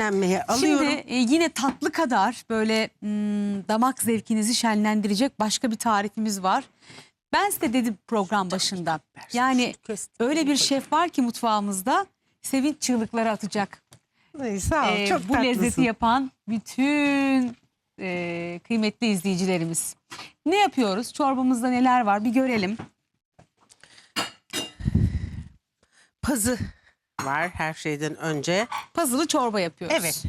dinlenmeye alıyorum. Şimdi e, yine tatlı kadar böyle hmm, damak zevkinizi şenlendirecek başka bir tarifimiz var. Ben size dedim program başında. Yani öyle bir şef var ki mutfağımızda sevinç çığlıkları atacak. Ay, sağ ol, Ee, çok bu tatlısın. lezzeti yapan bütün e, kıymetli izleyicilerimiz. Ne yapıyoruz? Çorbamızda neler var bir görelim. Pazı var her şeyden önce. Puzzle'ı çorba yapıyoruz. Evet.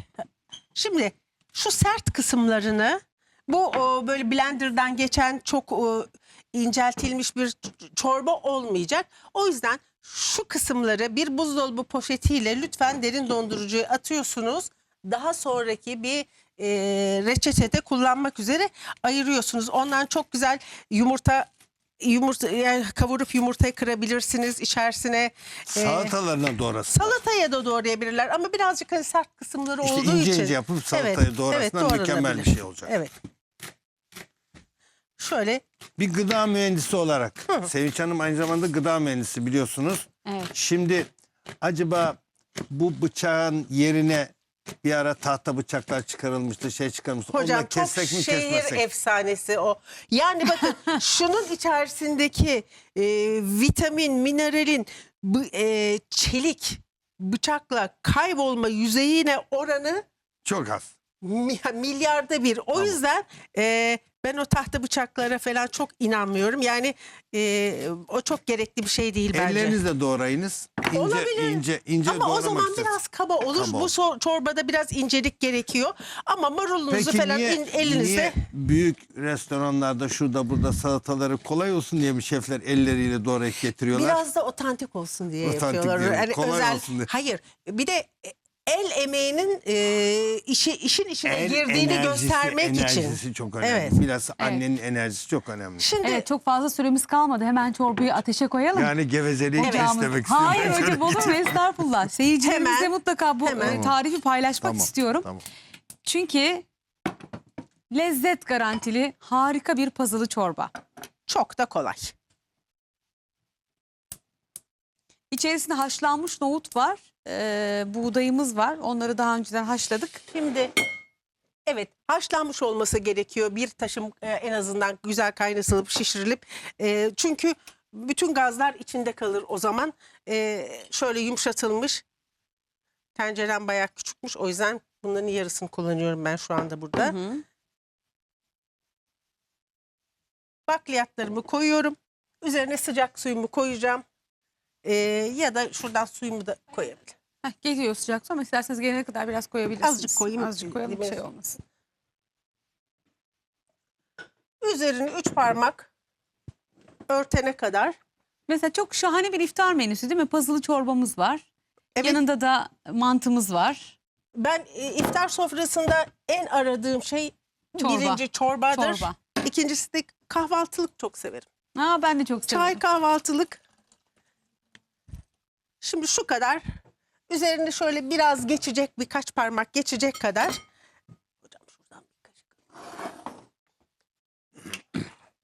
Şimdi şu sert kısımlarını bu o, böyle blenderdan geçen çok o, inceltilmiş bir çorba olmayacak. O yüzden şu kısımları bir buzdolabı poşetiyle lütfen derin dondurucuya atıyorsunuz. Daha sonraki bir e, reçetede kullanmak üzere ayırıyorsunuz. Ondan çok güzel yumurta yumurta yani kavurup yumurtayı kırabilirsiniz içerisine. e, Salatalarına doğrasın. Salataya da doğrayabilirler ama birazcık hani sert kısımları İşte olduğu ince için. ince yapıp salataya doğrasınlar, mükemmel bir doğranabilir. şey olacak. Evet. Şöyle Bir gıda mühendisi olarak Sevinç Hanım aynı zamanda gıda mühendisi biliyorsunuz. Evet. Şimdi acaba bu bıçağın yerine bir ara tahta bıçaklar çıkarılmıştı, şey çıkarılmıştı. hocam Onunla çok kessek mi şehir kesmesek? efsanesi o. Yani bakın şunun içerisindeki e, vitamin, mineralin, bu, e, çelik bıçakla kaybolma yüzeyine oranı Çok az. Mi- milyarda bir. O yüzden e, ben o tahta bıçaklara falan çok inanmıyorum. Yani e, o çok gerekli bir şey değil bence. Ellerinizle doğrayınız. İnce, Olabilir. ince, ince Ama o zaman istiyorsanız. biraz kaba olur. Kaba Bu so- çorbada biraz incelik gerekiyor. Ama marulunuzu Peki falan niye, in- elinizde niye büyük restoranlarda şurada burada salataları kolay olsun diye mi şefler elleriyle doğrayıp getiriyorlar? biraz da otantik olsun diye Otantik yapıyorlar. Yani kolay özel. olsun diye. Hayır. Bir de el emeğinin e, işi işin içine El girdiğini enerjisi- göstermek için. Enerjisi çok önemli. Evet. Biraz annenin enerjisi çok önemli. Şimdi Evet çok fazla süremiz kalmadı. Hemen çorbayı ateşe koyalım. Yani gevezeliği Ocağımız- istemek istiyorum. Hayır Ben hocam olur mu? Estağfurullah. Seyircilerimizle Hemen, mutlaka bu hemen. e, tarifi paylaşmak Tamam, istiyorum. Tamam. Çünkü lezzet garantili harika bir puzzle'ı çorba. çok da kolay. İçerisinde haşlanmış nohut var. e, buğdayımız var. Onları daha önceden haşladık. Şimdi evet haşlanmış olması gerekiyor. Bir taşım e, en azından güzel kaynatılıp şişirilip. e, çünkü bütün gazlar içinde kalır o zaman. E, şöyle yumuşatılmış. Tencerem bayağı küçükmüş. O yüzden bunların yarısını kullanıyorum ben şu anda burada. Hı hı. Bakliyatlarımı koyuyorum. Üzerine sıcak suyumu koyacağım. E, ya da şuradan suyumu da koyabilirim. Heh, geliyor sıcak su ama isterseniz gelene kadar biraz koyabilirsiniz. Azıcık koyayım. Azıcık koyalım bir şey olmasın. Üzerine üç parmak örtene kadar. Mesela çok şahane bir iftar menüsü değil mi? Puzzle'ı çorbamız var. Evet. Yanında da mantımız var. Ben e, iftar sofrasında en aradığım şey Çorba. birinci çorbadır. Çorba. İkincisi de kahvaltılık çok severim. Aa, ben de çok severim. Çay kahvaltılık. Şimdi şu kadar. Üzerinde şöyle biraz geçecek birkaç parmak geçecek kadar. Hocam şuradan bir kaşık.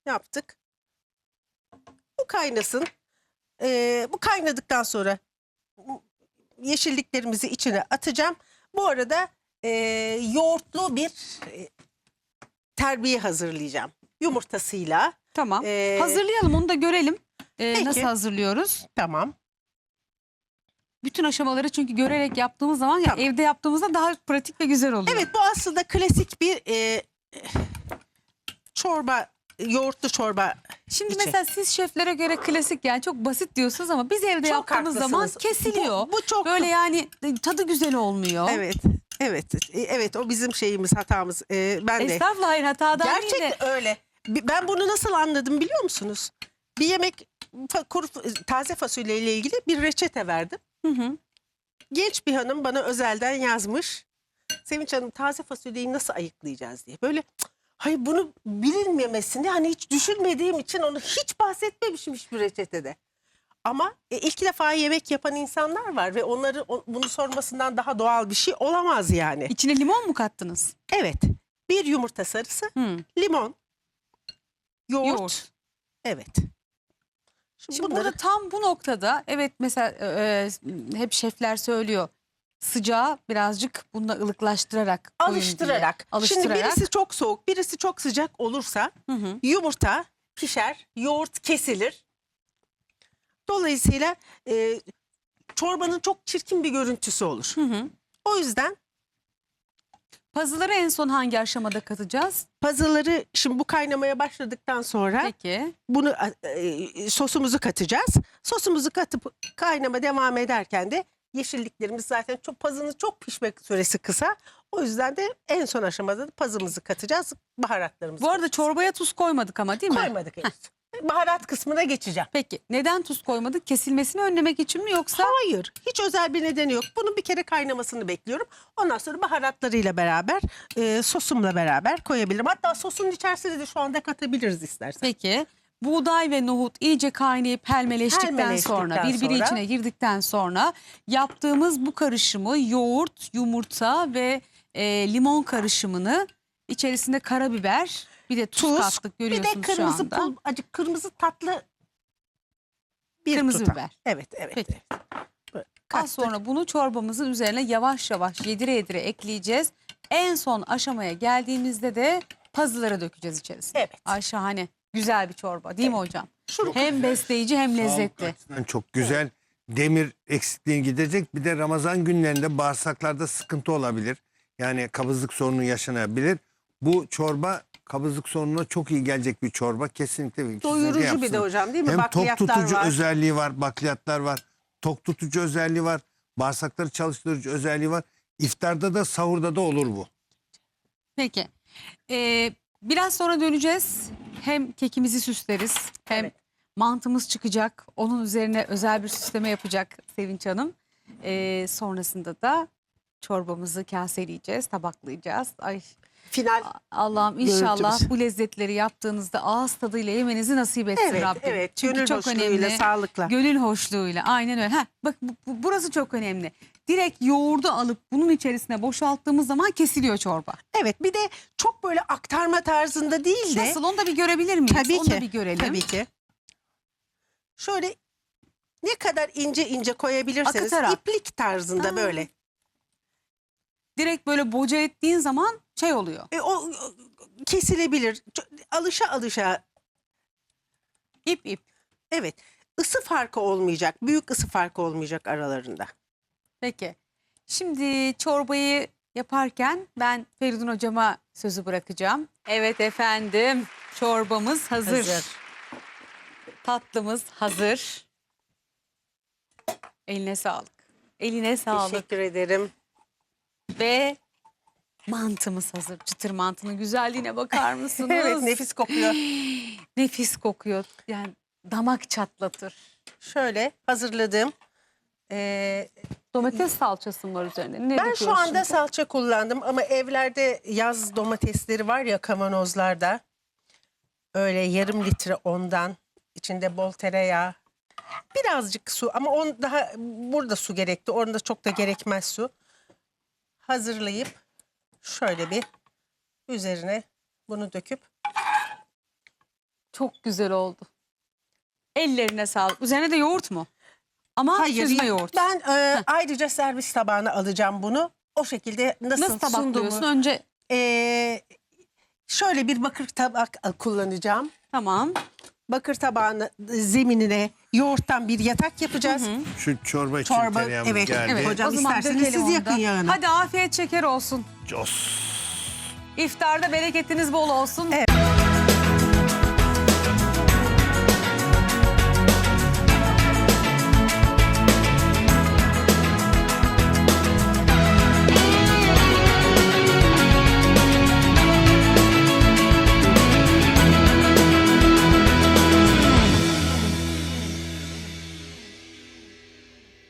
Yaptık. Bu kaynasın. Ee, bu kaynadıktan sonra yeşilliklerimizi içine atacağım. Bu arada e, yoğurtlu bir e, terbiye hazırlayacağım. Yumurtasıyla. Tamam. Ee, Hazırlayalım onu da görelim. Ee, peki. nasıl hazırlıyoruz? Tamam. Bütün aşamaları çünkü görerek yaptığımız zaman ya Tamam. evde yaptığımızda daha pratik ve güzel oluyor. Evet bu aslında klasik bir e, çorba, yoğurtlu çorba. Şimdi içi. mesela siz şeflere göre klasik yani çok basit diyorsunuz ama biz evde Çok yaptığımız zaman kesiliyor. Bu, bu çok Böyle yani tadı güzel olmuyor. Evet. Evet. e, Evet o bizim şeyimiz hatamız. E, ben de. Estağfurullah hayır hatadan değil de. Gerçekten öyle. Ben bunu nasıl anladım biliyor musunuz? Bir yemek kuru taze fasulye ile ilgili bir reçete verdim. Hı hı. Genç bir hanım bana özelden yazmış. Sevinç Hanım taze fasulyeyi nasıl ayıklayacağız diye. Böyle "Cık, hayır bunu bilinmemesini hani hiç düşünmediğim için onu hiç bahsetmemişim hiçbir reçetede. Ama e, ilk defa yemek yapan insanlar var ve onları o- bunu sormasından daha doğal bir şey olamaz yani. İçine limon mu kattınız? Evet. Bir yumurta sarısı, Hı. limon, yoğurt. Yoğurt. Evet. Şimdi, Şimdi bunları burada tam bu noktada evet mesela e, e, hep şefler söylüyor. sıcağı birazcık bununla ılıklaştırarak koyun diye. Alıştırarak. Şimdi Alıştırarak. birisi çok soğuk, birisi çok sıcak olursa Hı hı. yumurta pişer, yoğurt kesilir. Dolayısıyla e, çorbanın çok çirkin bir görüntüsü olur. Hı hı. O yüzden Pazıları en son hangi aşamada katacağız? pazıları şimdi bu kaynamaya başladıktan sonra Peki. bunu e, sosumuzu katacağız. Sosumuzu katıp kaynama devam ederken de yeşilliklerimiz zaten çok pazının çok pişmek süresi kısa. O yüzden de en son aşamada da pazımızı katacağız. Baharatlarımızı Bu arada katacağız. çorbaya tuz koymadık ama değil mi? koymadık henüz. Baharat kısmına geçeceğim. Peki neden tuz koymadık? Kesilmesini önlemek için mi yoksa? Hayır, hiç özel bir nedeni yok. Bunun bir kere kaynamasını bekliyorum. Ondan sonra baharatlarıyla beraber, e, sosumla beraber koyabilirim. Hatta sosun içerisine de şu anda katabiliriz istersen. Peki buğday ve nohut iyice kaynayıp helmeleştikten, Helmeleştikten sonra birbiri sonra- içine girdikten sonra yaptığımız bu karışımı yoğurt, yumurta ve e, limon karışımını içerisinde karabiber bir de tuz, Tuz, kattık bir görüyorsunuz de şu kırmızı anda. pul, acık kırmızı tatlı bir Kırmızı tutam. biber. Evet, evet. Peki. evet. Az kattık. sonra bunu çorbamızın üzerine yavaş yavaş yedire yedire ekleyeceğiz. En son aşamaya geldiğimizde de pazıları dökeceğiz içerisine. Evet. Ay şahane. Güzel bir çorba değil mi hocam? Şunu Hem besleyici hem Sağlık lezzetli. açısından çok güzel. Demir eksikliğini giderecek. Bir de Ramazan günlerinde bağırsaklarda sıkıntı olabilir. Yani kabızlık sorunu yaşanabilir. Bu çorba kabızlık sorununa çok iyi gelecek bir çorba. Kesinlikle kesinlikle doyurucu bir de hocam değil mi? Hem tok Bakliyatlar tutucu var. özelliği var, bakliyatlar var. Tok tutucu özelliği var. Bağırsakları çalıştırıcı özelliği var. İftarda da sahurda da olur bu. Peki. Ee, biraz sonra döneceğiz. Hem kekimizi süsleriz hem Evet. mantımız çıkacak. Onun üzerine özel bir süsleme yapacak Sevinç Hanım. Ee, sonrasında da çorbamızı kaseleyeceğiz, tabaklayacağız. Ay Final. Allah'ım inşallah Görüntümüz. bu lezzetleri yaptığınızda ağız tadıyla yemenizi nasip etsin Evet, Rabbim. evet. Çünkü Gönül çok hoşluğuyla, önemli. sağlıkla. Gönül hoşluğuyla aynen öyle. Heh, bak bu- bu- burası çok önemli. Direkt yoğurdu alıp bunun içerisine boşalttığımız zaman kesiliyor çorba. Evet, bir de çok böyle aktarma tarzında değil de. Nasıl onu da bir görebilir miyiz? Tabii onu ki. da bir görelim. Tabii ki. Şöyle ne kadar ince ince koyabilirseniz Akıtarak. iplik tarzında Aa. böyle. Direkt böyle boca ettiğin zaman şey oluyor. E, o o kesilebilir. Ç- Alışa alışa İp ip. evet ısı farkı olmayacak. Büyük ısı farkı olmayacak aralarında. Peki. Şimdi çorbayı yaparken ben Feridun hocama sözü bırakacağım. Evet efendim çorbamız hazır. Hazır. Tatlımız hazır. Eline sağlık. Eline sağlık. Teşekkür ederim. Ve mantımız hazır. Çıtır mantının güzelliğine bakar mısınız? Evet nefis kokuyor. Nefis kokuyor. Yani damak çatlatır. Şöyle hazırladığım e, Domates salçası mı var üzerinde? Ne Ben şu anda salça kullandım ama evlerde yaz domatesleri var ya kavanozlarda. Öyle yarım litre ondan. içinde bol tereyağı. Birazcık su ama on daha burada su gerekti. Orada çok da gerekmez su. Hazırlayıp şöyle bir üzerine bunu döküp Çok güzel oldu. Ellerine sağlık. Üzerine de yoğurt mu? Ama süzme yoğurt. Ben e, ayrıca servis tabağına alacağım bunu. O şekilde nasıl, Nasıl tabaklıyorsun? sunduğumu Önce e, şöyle bir bakır tabak kullanacağım. tamam. Bakır tabağını zeminine yoğurttan bir yatak yapacağız. Şu çorba için Çorba, tereyağımız evet, geldi. evet. Hocam o zaman isterseniz dökelim siz onu yakın da. yağına. Hadi afiyet şeker olsun. Cos. İftarda bereketiniz bol olsun. Evet.